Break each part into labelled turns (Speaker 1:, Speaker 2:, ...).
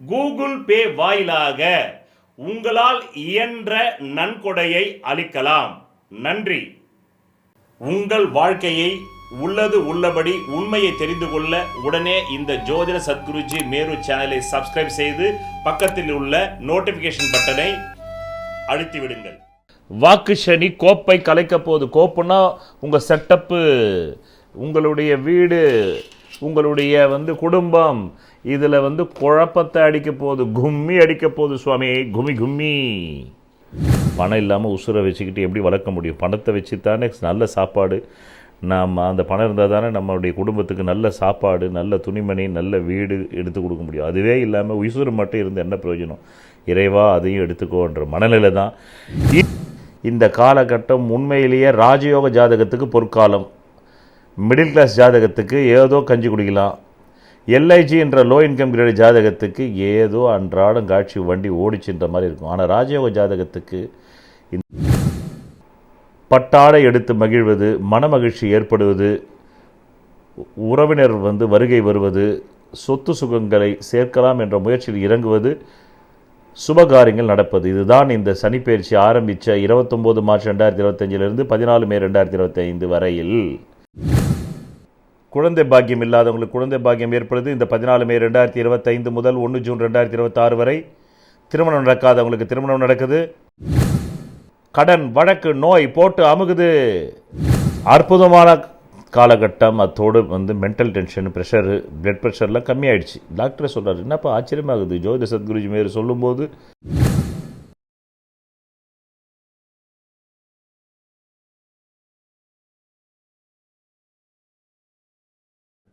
Speaker 1: Google Pay வாயிலாக உங்களால் இயன்ற நன்கொடையை அளிக்கலாம். நன்றி. உங்கள் வாழ்க்கையை உள்ளது உள்ளபடி உண்மையை தெரிந்து கொள்ள உடனே இந்த ஜோதிட சத்குருஜி மேரு சேனலை சப்ஸ்கிரைப் செய்து பக்கத்தில் உள்ள நோட்டிபிகேஷன் பட்டனை அழுத்தி விடுங்கள் வாக்கு சனி கோப்பை கலைக்க போகுது கோப்புனா உங்கள் செட்டப்பு உங்களுடைய வீடு உங்களுடைய வந்து குடும்பம் இதில் வந்து குழப்பத்தை அடிக்க போகுது கும்மி அடிக்க போகுது சுவாமி. கும்மி கும்மி. பணம் இல்லாமல் உசுரை வச்சுக்கிட்டு எப்படி வளர்க்க முடியும்? பணத்தை வச்சு தானே நல்ல சாப்பாடு. நாம் அந்த பணம் இருந்தால் தானே நம்மளுடைய குடும்பத்துக்கு நல்ல சாப்பாடு நல்ல துணிமணி நல்ல வீடு எடுத்து கொடுக்க முடியும். அதுவே இல்லாமல் உசுறு மட்டும் இருந்து என்ன பிரயோஜனம்? இறைவா அதையும் எடுத்துக்கோன்ற மனநிலை தான். இ- இந்த காலகட்டம் உண்மையிலேயே ராஜயோக ஜாதகத்துக்கு பொற்காலம். மிடில் கிளாஸ் ஜாதகத்துக்கு ஏதோ கஞ்சி குடிக்கலாம். எல்ஐஜி என்ற லோ இன்கம் கிரேடு ஜாதகத்துக்கு ஏதோ அன்றாடம் காட்சி வண்டி ஓடிச்சுன்ற மாதிரி இருக்கும். ஆனால் ராஜயோக ஜாதகத்துக்கு பட்டாடை எடுத்து மகிழ்வது மனமகிழ்ச்சி ஏற்படுவது உறவினர் வந்து வருகை வருவது சொத்து சுகங்களை சேர்க்கலாம் என்ற முயற்சியில் இறங்குவது சுபகாரியங்கள் நடப்பது. இதுதான் இந்த சனிப்பெயர்ச்சி ஆரம்பித்த இருபத்தொம்போது மார்ச் ரெண்டாயிரத்தி இருபத்தஞ்சிலிருந்து பதினாலு மே ரெண்டாயிரத்தி இருபத்தைந்து வரையில் குழந்தை பாக்கியம் இல்லாதவங்களுக்கு குழந்தை பாக்கியம் ஏற்படுது. இந்த பதினாலு மே ரெண்டாயிரத்தி இருபத்தைந்து முதல் ஒன்று ஜூன் ரெண்டாயிரத்தி இருபத்தாறு வரை திருமணம் நடக்காதவங்களுக்கு திருமணம் நடக்குது. கடன் வழக்கு நோய் போட்டு அமுகுது. அற்புதமான காலகட்டம். அத்தோடு வந்து மென்டல் டென்ஷன் ப்ரெஷரு பிளட் ப்ரெஷர்லாம் கம்மியாயிடுச்சு. டாக்டரே சொல்கிறார் என்னப்பா ஆச்சரியமாகுது. ஜோதிட சத்குருஜி மேரு சொல்லும்போது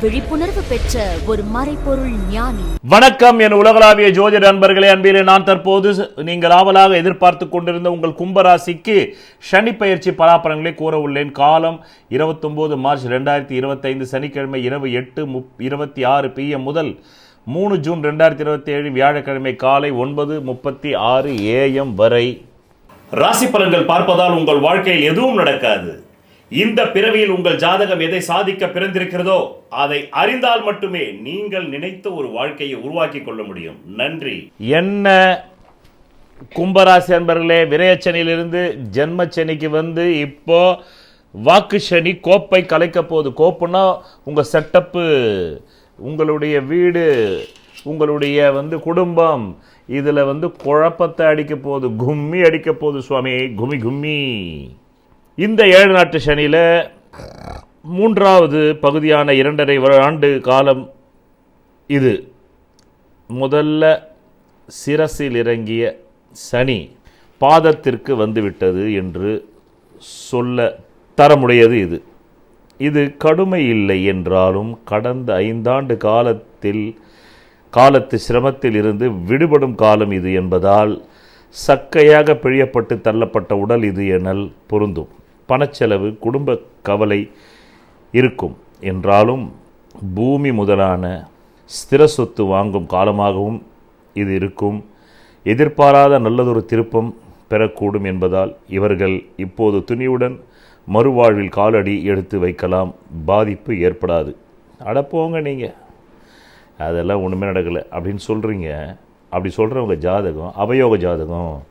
Speaker 2: விழிப்புணர்வு பெற்ற ஒரு மறைபொருள் ஞானி.
Speaker 1: வணக்கம் என் உலகளாவிய ஜோதிட நண்பர்களே அன்பிலே நான் தற்போது நீங்கள் ஆவலாக எதிர்பார்த்து கொண்டிருந்த உங்கள் கும்பராசிக்கு சனி பயிற்சி பலாபலன்களை கூற உள்ளேன். காலம் 29 மார்ச் ரெண்டாயிரத்தி இருபத்தைந்து சனிக்கிழமை இரவு எட்டு முப் இருபத்தி ஆறு பிஎம் முதல் மூணு ஜூன் ரெண்டாயிரத்தி இருபத்தி ஏழு வியாழக்கிழமை காலை ஒன்பது முப்பத்தி ஆறு ஏஎம் வரை. ராசி பலன்கள் பார்ப்பதால் உங்கள் வாழ்க்கையில் எதுவும் நடக்காது. இந்த பிறவியில் உங்கள் ஜாதகம் எதை சாதிக்க பிறந்திருக்கிறதோ அதை அறிந்தால் மட்டுமே நீங்கள் நினைத்த ஒரு வாழ்க்கையை உருவாக்கி கொள்ள முடியும். நன்றி. என்ன? கும்பராசி அன்பர்களே விரயச்சனியிலிருந்து ஜென்மச்சனிக்கு வந்து இப்போ வாக்கு சனி கோப்பை கலைக்க போகுது. கோப்புன்னா உங்கள் செட்டப்பு உங்களுடைய வீடு உங்களுடைய வந்து குடும்பம் இதில் வந்து குழப்பத்தை அடிக்க போகுது. கும்மி அடிக்க போகுது சுவாமி. கும்மி கும்மி. இந்த ஏழு நாட்டு சனியில் மூன்றாவது பகுதியான இரண்டரை ஆண்டு காலம் இது. முதல்ல சிரசில் இறங்கிய சனி பாதத்திற்கு வந்துவிட்டது என்று சொல்ல தரமுடையது இது. இது கடுமை இல்லை என்றாலும் கடந்த ஐந்தாண்டு காலத்தில் காலத்து சிரமத்தில் இருந்து விடுபடும் காலம் இது என்பதால் சக்கையாக பிழியப்பட்டு தள்ளப்பட்ட உடல் இது எனல் பொருந்தும். பணச்செலவு குடும்ப கவலை இருக்கும். என்றாலும் பூமி முதலான ஸ்திர சொத்து வாங்கும் காலமாகவும் இது இருக்கும். எதிர்பாராத நல்லதொரு திருப்பம் பெறக்கூடும் என்பதால் இவர்கள் இப்போது துணிவுடன் மறுவாழ்வில் காலடி எடுத்து வைக்கலாம். பாதிப்பு ஏற்படாது. அடப்போங்க நீங்கள் அதெல்லாம் ஒன்றுமே நடக்கலை. அப்படின்னு சொல்கிறீங்க அப்படி சொல்கிறவங்க ஜாதகம் அவயோக ஜாதகம்.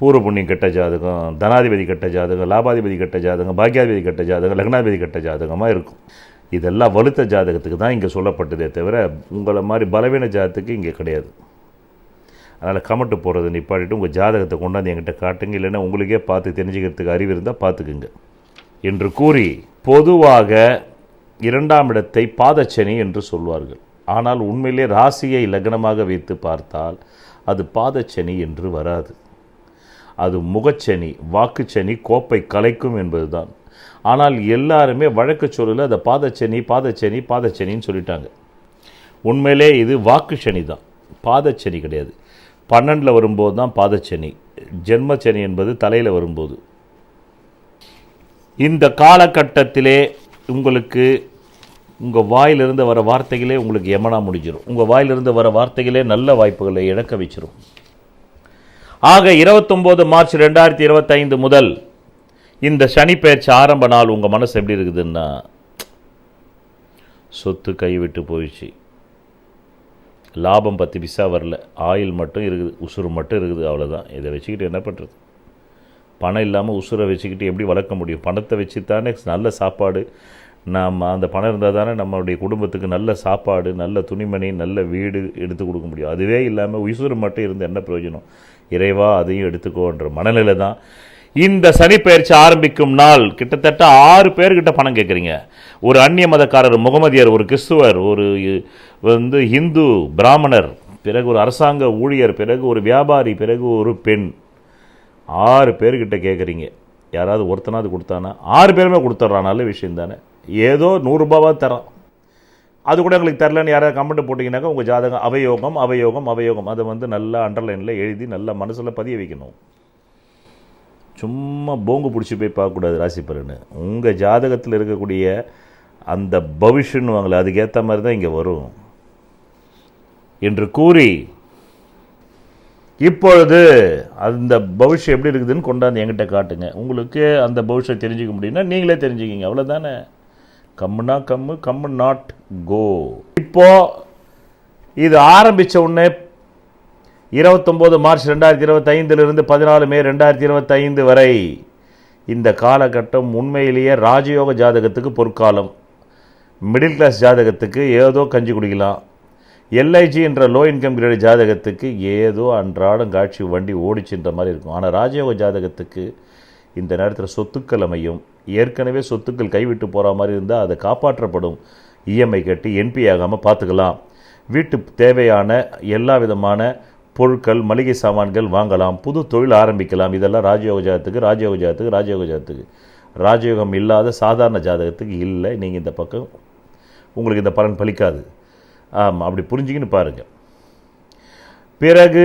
Speaker 1: பூர்வ புண்ணியம் கெட்ட ஜாதகம் தனாதிபதி கெட்ட ஜாதகம் லாபாதிபதி கெட்ட ஜாதகம் பாக்கியாதிபதி கெட்ட ஜாதகம் லக்னாதிபதி கெட்ட ஜாதகமாக இருக்கும். இதெல்லாம் வலுத்த ஜாதகத்துக்கு தான் இங்கே சொல்லப்பட்டதே தவிர உங்களை மாதிரி பலவீன ஜாதகத்துக்கு இங்கே கிடையாது. அதனால் கமெண்ட்டு போகிறது நிப்பாட்டிட்டு உங்கள் ஜாதகத்தை கொண்டாந்து என்கிட்ட காட்டுங்க. இல்லைன்னா உங்களுக்கே பார்த்து தெரிஞ்சுக்கிறதுக்கு அறிவு இருந்தால் பார்த்துக்குங்க. என்று கூறி பொதுவாக இரண்டாம் இடத்தை பாதச்சனி என்று சொல்வார்கள். ஆனால் உண்மையிலே ராசியை லக்னமாக வைத்து பார்த்தால் அது பாதச்சனி என்று வராது. அது முகச்சனி வாக்குச்சனி கோப்பை கலைக்கும் என்பதுதான். ஆனால் எல்லாருமே வழக்கு சொல்லல அதை பாதச்சனி பாதச்சனி பாதச்சனின்னு சொல்லிட்டாங்க. உண்மையிலே இது வாக்கு சனி தான் பாதச்சனி கிடையாது. பன்னெண்டில் வரும்போது தான் பாதச்சனி. ஜென்மச்சனி என்பது தலையில் வரும்போது. இந்த காலகட்டத்திலே உங்களுக்கு உங்கள் வாயிலிருந்து வர வார்த்தைகளே உங்களுக்கு எமனா முடிஞ்சிடும் உங்கள் வாயிலிருந்து வர வார்த்தைகளே நல்ல வாய்ப்புகளை இழக்க வச்சிரும். ஆக இருபத்தொம்போது மார்ச் ரெண்டாயிரத்தி இருபத்தைந்து முதல் இந்த சனி பெயர்ச்சி ஆரம்ப நாள் உங்கள் மனசு எப்படி இருக்குதுன்னா சொத்து கைவிட்டு போயிடுச்சு. லாபம் பத்து பிசா வரல. ஆயில் மட்டும் இருக்குது உசுறு மட்டும் இருக்குது அவ்வளோதான் இதை வச்சுக்கிட்டு என்ன பண்ணுறது பணம் இல்லாமல் உசுரை வச்சுக்கிட்டு எப்படி வளர்க்க முடியும்? பணத்தை வச்சு தானே நல்ல சாப்பாடு நாம் அந்த பணம் இருந்தால் தானே நம்மளுடைய குடும்பத்துக்கு நல்ல சாப்பாடு நல்ல துணிமணி நல்ல வீடு எடுத்து கொடுக்க முடியும். அதுவே இல்லாமல் உசுறு மட்டும் இருந்து என்ன பிரயோஜனம்? இறைவா அதையும் எடுத்துக்கோன்ற மனநிலை தான். இந்த சனிப்பெயர்ச்சி ஆரம்பிக்கும் நாள் கிட்டத்தட்ட ஆறு பேர்கிட்ட பணம் கேட்குறீங்க ஒரு அந்நிய மதக்காரர் முகமதியர் ஒரு கிறிஸ்துவர் ஒரு வந்து ஹிந்து பிராமணர் பிறகு ஒரு அரசாங்க ஊழியர் பிறகு ஒரு வியாபாரி பிறகு ஒரு பெண். ஆறு பேர்கிட்ட கேட்குறீங்க யாராவது ஒருத்தனாவது கொடுத்தானா? ஆறு பேருமே கொடுத்துட்றான். நல்ல விஷயம் தானே. ஏதோ நூறுரூபாவாக தரோம் அது கூட எங்களுக்கு தரலன்னு யாராவது கமெண்ட் போட்டிங்கனாக்கா உங்கள் ஜாதகம் அவயோகம் அவயோகம் அவயோகம். அதை வந்து நல்லா அண்டர்லைனில் எழுதி நல்லா மனசில் பதிய வைக்கணும். சும்மா போங்கு பிடிச்சி போய் பார்க்கக்கூடாது ராசி பலன்னு உங்கள் ஜாதகத்தில் இருக்கக்கூடிய அந்த பவிஷ்யன்னு வாங்கல அதுக்கேற்ற மாதிரி தான் இங்கே வரும். என்று கூறி இப்பொழுது அந்த பவிஷ்யம் எப்படி இருக்குதுன்னு கொண்டாந்து என்கிட்ட காட்டுங்க. உங்களுக்கு அந்த பவிஷ்யம் தெரிஞ்சுக்க முடியும்னா நீங்களே தெரிஞ்சுக்கிங்க. அவ்வளோதானே கம்முனா கம்மு கம்மு நாட் கோ இப்போ இது ஆரம்பித்த உடனே இருபத்தொம்போது மார்ச் ரெண்டாயிரத்தி இருபத்தைந்திலிருந்து பதினாலு மே ரெண்டாயிரத்தி இருபத்தைந்து வரை இந்த காலகட்டம் உண்மையிலேயே ராஜயோக ஜாதகத்துக்கு பொற்காலம். மிடில் கிளாஸ் ஜாதகத்துக்கு ஏதோ கஞ்சி குடிக்கலாம். எல்ஐஜி என்ற லோ இன்கம் கிரேடு ஜாதகத்துக்கு ஏதோ அன்றாடம் காட்சி வண்டி ஓடிச்சுன்ற மாதிரி இருக்கும். ஆனால் ராஜயோக ஜாதகத்துக்கு இந்த நேரத்தில் சொத்துக்கள் அமையும். ஏற்கனவே சொத்துக்கள் கைவிட்டு போகிற மாதிரி இருந்தால் அதை காப்பாற்றப்படும். இஎம்ஐ கட்டி என்பி ஆகாமல் பார்த்துக்கலாம் வீட்டு தேவையான எல்லா விதமான பொருட்கள் மளிகை சாமான்கள் வாங்கலாம். புது தொழில் ஆரம்பிக்கலாம். இதெல்லாம் ராஜயோக ஜாதகத்துக்கு ராஜயோக ஜாதகத்துக்கு ராஜயோக ஜாதகத்துக்கு. ராஜயோகம் இல்லாத சாதாரண ஜாதகத்துக்கு இல்லை. நீங்கள் இந்த பக்கம் உங்களுக்கு இந்த பலன் பலிக்காது. ஆமாம் அப்படி புரிஞ்சுக்கின்னு பாருங்கள் பிறகு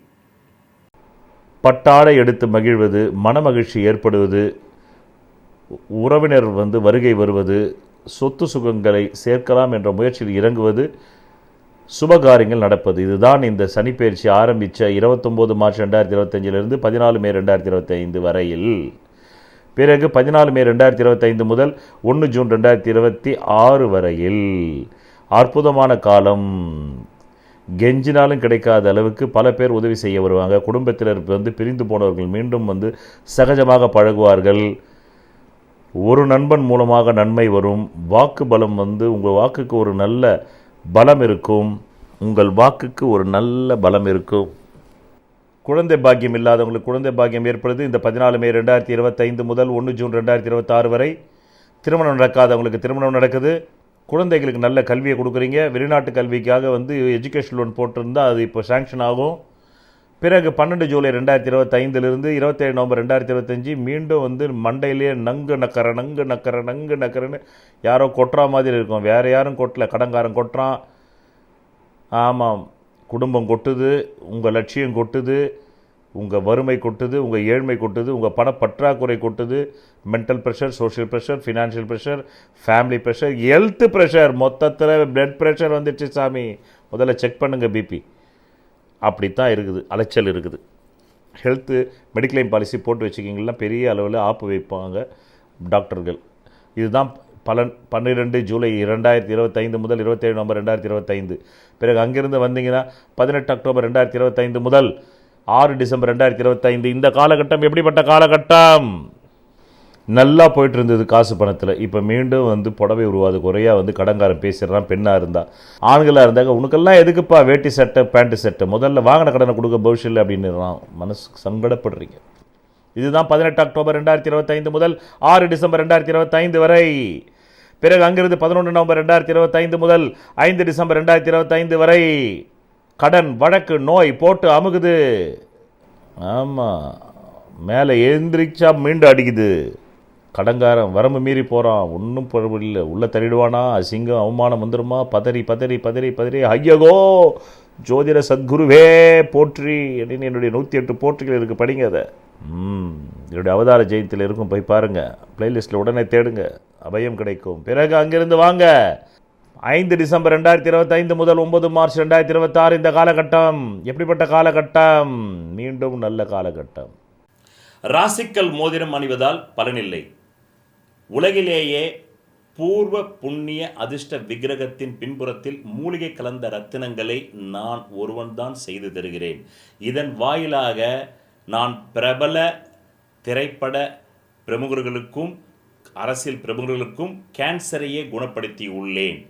Speaker 1: பட்டாடை எடுத்து மகிழ்வது மனமகிழ்ச்சி ஏற்படுவது உறவினர் வந்து வருகை வருவது சொத்து சுகங்களை சேர்க்கலாம் என்ற முயற்சியில் இறங்குவது சுபகாரியங்கள் நடப்பது. இதுதான் இந்த சனிப்பெயர்ச்சி ஆரம்பித்த இருபத்தொம்போது மார்ச் ரெண்டாயிரத்தி இருபத்தஞ்சிலிருந்து பதினாலு மே ரெண்டாயிரத்தி இருபத்தைந்து வரையில். பிறகு பதினாலு மே ரெண்டாயிரத்தி இருபத்தைந்து முதல் ஒன்று ஜூன் ரெண்டாயிரத்தி இருபத்தி ஆறு வரையில். அற்புதமான காலம். கெஞ்சினாலும் கிடைக்காத அளவுக்கு பல பேர் உதவி செய்ய வருவாங்க. குடும்பத்தினர் வந்து பிரிந்து போனவர்கள் மீண்டும் வந்து சகஜமாக பழகுவார்கள். ஒரு நண்பன் மூலமாக நன்மை வரும். வாக்கு பலம் வந்து உங்கள் வாக்குக்கு ஒரு நல்ல பலம் இருக்கும். உங்கள் வாக்குக்கு ஒரு நல்ல பலம் இருக்கும். குழந்தை பாக்கியம் இல்லாதவங்களுக்கு குழந்தை பாக்கியம் ஏற்படுது. இந்த பதினாலு மே ரெண்டாயிரத்தி இருபத்தைந்து முதல் ஒன்று ஜூன் ரெண்டாயிரத்தி இருபத்தாறு வரை திருமணம் நடக்காதவங்களுக்கு திருமணம் நடக்குது. குழந்தைகளுக்கு நல்ல கல்வியை கொடுக்குறீங்க. வெளிநாட்டு கல்விக்காக வந்து எஜுகேஷன் லோன் போட்டிருந்தால் அது இப்போ சாங்ஷன் ஆகும். பிறகு பன்னெண்டு ஜூலை ரெண்டாயிரத்தி இருபத்தைந்திலிருந்து இருபத்தேழு நவம்பர் ரெண்டாயிரத்தி இருபத்தஞ்சி மீண்டும் வந்து மண்டையிலேயே நங்கு நக்கற நங்கு நக்கற நங்கு நக்கறன்னு யாரோ கொட்டுறா மாதிரி இருக்கும். வேறு யாரும் கொட்டல. கடங்காரன் கொட்டுறான். ஆமாம். குடும்பம் கொட்டுது. உங்கள் லட்சியம் கொட்டுது. உங்கள் வறுமை கொட்டுது உங்கள் ஏழ்மை கொட்டுது உங்கள் பணப்பற்றாக்குறை கொட்டுது mental pressure social pressure financial pressure family pressure health pressure மொத்தத்தில் பிளட் ப்ரெஷர் வந்துடுச்சு சாமி. முதல்ல செக் பண்ணுங்கள் பிபி அப்படித்தான் இருக்குது அலைச்சல் இருக்குது. ஹெல்த்து மெடிக்ளைம் பாலிசி போட்டு வச்சுக்கிங்கன்னா பெரிய அளவில் ஆப்பு வைப்பாங்க டாக்டர்கள். இதுதான் பலன் பன்னிரெண்டு ஜூலை இரண்டாயிரத்தி இருபத்தைந்து முதல் இருபத்தேழு நவம்பர் ரெண்டாயிரத்தி இருபத்தைந்து. பிறகு அங்கிருந்து வந்தீங்கன்னா பதினெட்டு அக்டோபர் ரெண்டாயிரத்தி இருபத்தைந்து முதல் ஆறு டிசம்பர் ரெண்டாயிரத்தி இருபத்தைந்து. இந்த காலகட்டம் எப்படிப்பட்ட காலகட்டம்? நல்லா போயிட்டு இருந்தது காசு பணத்தில். இப்போ மீண்டும் வந்து புடவை உருவாது. குறையாக வந்து கடங்காரன் பேசிடுறான் பெண்ணாக இருந்தா. ஆண்களாக இருந்தாங்க உனக்கெல்லாம் எதுக்குப்பா வேட்டி சட்டை பேண்ட்டு சட்டை முதல்ல வாங்கின கடனை கொடுக்க பவிஷ்யில் அப்படின்னுறான். மனசுக்கு சங்கடப்படுறீங்க. இதுதான் பதினெட்டு அக்டோபர் ரெண்டாயிரத்தி இருபத்தைந்து முதல் ஆறு டிசம்பர் ரெண்டாயிரத்தி இருபத்தைந்து வரை. பிறகு அங்கிருந்து பதினொன்று நவம்பர் ரெண்டாயிரத்தி இருபத்தைந்து முதல் ஐந்து டிசம்பர் ரெண்டாயிரத்தி இருபத்தைந்து வரை. கடன் வழக்கு நோய் போட்டு அமுகுது. ஆமாம் மேலே எழுந்திரிச்சா மீண்டும் அடிக்குது. கடங்காரன் வரம்பு மீறி போகிறான் ஒன்றும் இல்லை உள்ளே தள்ளிடுவானா? அசிங்கம் அவமானம் வந்துருமா? பதறி பதறி பதறி பதறி. ஐயகோ! ஜோதிட சத்குருவே போற்றி அப்படின்னு என்னுடைய நூற்றி எட்டு போற்றிகள் இருக்குது படிங்க அதை. ம். என்னுடைய அவதார ஜெயத்தில் இருக்கும். போய் பாருங்கள் ப்ளேலிஸ்ட்டில் உடனே தேடுங்க. அபயம் கிடைக்கும். பிறகு அங்கிருந்து வாங்க. ஐந்து டிசம்பர் ரெண்டாயிரத்தி இருபத்தைந்து முதல் ஒன்பது மார்ச் ரெண்டாயிரத்தி இருபத்தாறு இந்த காலகட்டம். எப்படிப்பட்ட காலகட்டம்? மீண்டும் நல்ல காலகட்டம். ராசிக்கல் மோதிரம் அணிவதால் பலனில்லை. உலகிலேயே பூர்வ புண்ணிய அதிர்ஷ்ட விக்கிரகத்தின் பின்புறத்தில் மூலிகை கலந்த ரத்தினங்களை நான் ஒருவன்தான் செய்து தருகிறேன். இதன் வாயிலாக நான் பிரபல திரைப்பட பிரமுகர்களுக்கும் அரசியல் பிரமுகர்களுக்கும் கேன்சரையே குணப்படுத்தி உள்ளேன்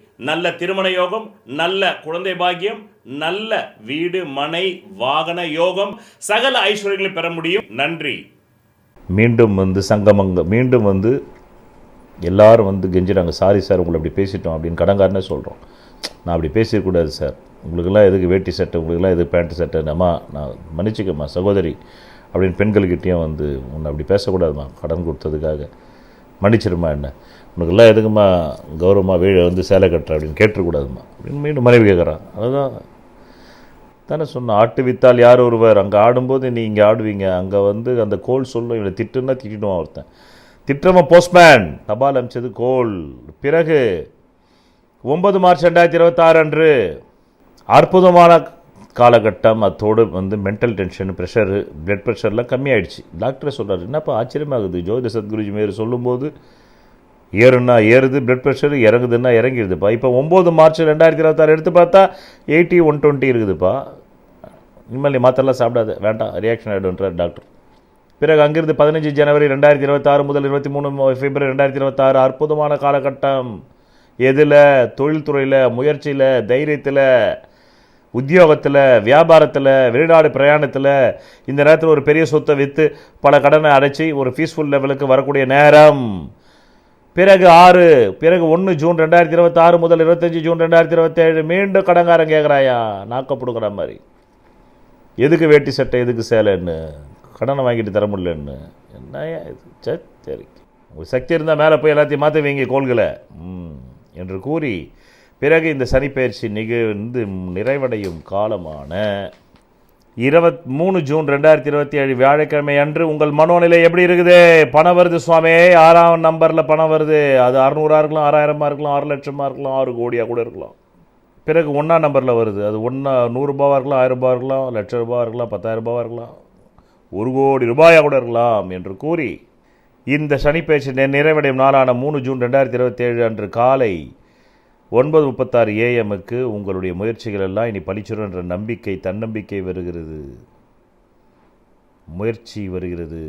Speaker 1: நல்ல திருமண யோகம் நல்ல குழந்தை பாக்கியம் நல்ல வீடு மனை வாகன யோகம். சகல ஐஸ்வர்யங்களை பெற முடியும். நன்றி. மீண்டும் வந்து சங்கமங்க மீண்டும் வந்து எல்லாரும் வந்து கெஞ்சுறாங்க. சாரி சார் உங்களை அப்படி பேசிட்டோம் அப்படின்னு கடங்காரனே சொல்கிறோம் நான் அப்படி பேசிடக்கூடாது சார். உங்களுக்கெல்லாம் எதுக்கு வேட்டி சட்டை உங்களுக்கெல்லாம் எதுக்கு பேண்ட் சட்டை அம்மா நான் மன்னிச்சிக்கம்மா சகோதரி அப்படின்னு பெண்கள்கிட்டேயும் வந்து உன்னை அப்படி பேசக்கூடாதும்மா கடன் கொடுத்ததுக்காக. மன்னிச்சிருமா என்ன? உனக்கெல்லாம் எதுக்குமா கௌரவமாக வீழ வந்து சேலை கட்டுற அப்படின்னு கேட்டுக்கூடாதுமா அப்படின்னு மீண்டும் மனைவி கேட்குறான். அதுதான். தானே சொன்ன ஆட்டு வித்தால் யார் ஒருவர்? அங்கே ஆடும்போது நீ இங்கே ஆடுவீங்க. அங்கே வந்து அந்த கோல் சொல்லும் இவனை திட்டுன்னா திட்டிடுவான் ஒருத்தன். திட்டம போஸ்ட்மேன் தபால் அமிச்சது கோல். பிறகு ஒன்பது மார்ச் ரெண்டாயிரத்தி இருபத்தாறு அன்று அற்புதமான காலகட்டம் அத்தோடு வந்து மென்டல் டென்ஷன் ப்ரெஷரு பிளட் ப்ரெஷர்லாம் கம்மியாயிடுச்சு. டாக்டரே சொல்கிறார் என்னப்பா ஆச்சரியமாகுது. ஜோதிட சத்குருஜி மேரி சொல்லும்போது ஏறுனா ஏறுது பிளட் ப்ரெஷர் இறங்குதுன்னா இறங்கிடுதுப்பா. இப்போ ஒம்பது மார்ச் ரெண்டாயிரத்தி இருபத்தாறு எடுத்து பார்த்தா எயிட்டி ஒன் டுவெண்ட்டி இருக்குதுப்பா. இனிமேல் நீ மாத்திரலாம் சாப்பிடாது வேண்டாம் ரியாக்ஷன் ஆகிடுன்றார் டாக்டர் பிறகு அங்கிருந்து பதினஞ்சு ஜனவரி ரெண்டாயிரத்தி இருபத்தாறு முதல் இருபத்தி மூணு பிப்ரவரி ரெண்டாயிரத்தி இருபத்தாறு அற்புதமான காலகட்டம். எதில்? தொழில்துறையில் முயற்சியில் தைரியத்தில் உத்தியோகத்தில் வியாபாரத்தில் வெளிநாடு பிரயாணத்தில் இந்த நேரத்தில் ஒரு பெரிய சொத்தை விற்று பல கடனை அடைச்சி ஒரு பீஸ்ஃபுல் லெவலுக்கு வரக்கூடிய நேரம். பிறகு ஆறு பிறகு ஒன்று ஜூன் ரெண்டாயிரத்தி இருபத்தாறு முதல் இருபத்தஞ்சி ஜூன் ரெண்டாயிரத்தி இருபத்தேழு மீண்டும் கடங்காரன் கேட்குறாயா நாக்க மாதிரி. எதுக்கு வேட்டி சட்டை எதுக்கு சேலைன்னு? கடனை வாங்கிட்டு தர முடியலன்னு. என்னையா இது? சே சரி. உங்களுக்கு சக்தி இருந்தால் மேலே போய் எல்லாத்தையும் மாற்றுவீங்க கோள்களை. ம் என்று கூறி பிறகு இந்த சனிப்பெயர்ச்சி நிகழ்ந்து நிறைவடையும் காலமான இருபத் மூணு ஜூன் ரெண்டாயிரத்தி இருபத்தி ஏழு வியாழக்கிழமை அன்று உங்கள் மனோநிலை எப்படி இருக்குது? பணம் வருது சுவாமி. ஆறாம் நம்பரில் பணம் வருது. அது அறநூறா இருக்கலாம் ஆறாயிரமாக இருக்கலாம் ஆறு லட்சமாக இருக்கலாம் ஆறு கோடியாக கூட இருக்கலாம். பிறகு ஒன்றா நம்பரில் வருது. அது ஒன்றா நூறுரூபாவாக இருக்கலாம் ஆயிரம் ரூபாய் இருக்கலாம் லட்ச ரூபாய் இருக்கலாம் பத்தாயிரம் ரூபாவாக இருக்கலாம் ஒரு கோடி ரூபாயாக கூட இருக்கலாம் என்று கூறி இந்த சனிப்பயிற்சி நிறைவடையும் நாளான மூணு ஜூன் ரெண்டாயிரத்தி இருபத்தேழு அன்று காலை ஒன்பது முப்பத்தாறு ஏஎம்முக்கு உங்களுடைய முயற்சிகள் எல்லாம் இனி பளிச்சிடும் என்ற நம்பிக்கை தன்னம்பிக்கை வருகிறது. முயற்சி வருகிறது.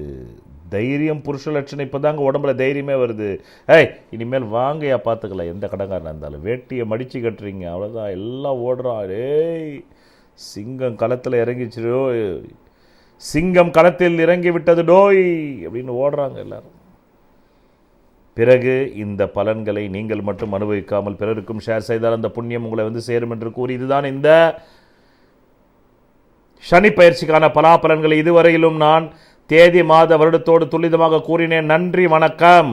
Speaker 1: தைரியம் புருஷ லட்சணம் இப்போ தாங்க உடம்புல தைரியமே வருது. ஏய் இனிமேல் வாங்கயா பார்த்துக்கலாம் எந்த கடங்காரனாக இருந்தாலும். வேட்டியை மடித்து கட்டுறீங்க அவ்வளோதான் எல்லாம் ஓடுறான் ஏய் சிங்கம் களத்தில் இறங்கிச்சிடோ சிங்கம் களத்தில் இறங்கி விட்டது டோய் அப்படின்னு ஓடுறாங்க எல்லோரும். பிறகு இந்த பலன்களை நீங்கள் மட்டும் அனுபவிக்காமல் பிறருக்கும் ஷேர் செய்தால் அந்த புண்ணியம் உங்களை வந்து சேரும் என்று கூறி இதுதான் இந்த சனி பயிற்சிக்கான பலாபலன்களை இதுவரையிலும் நான் தேதி மாத வருடத்தோடு துல்லிதமாக கூறினேன். நன்றி வணக்கம்.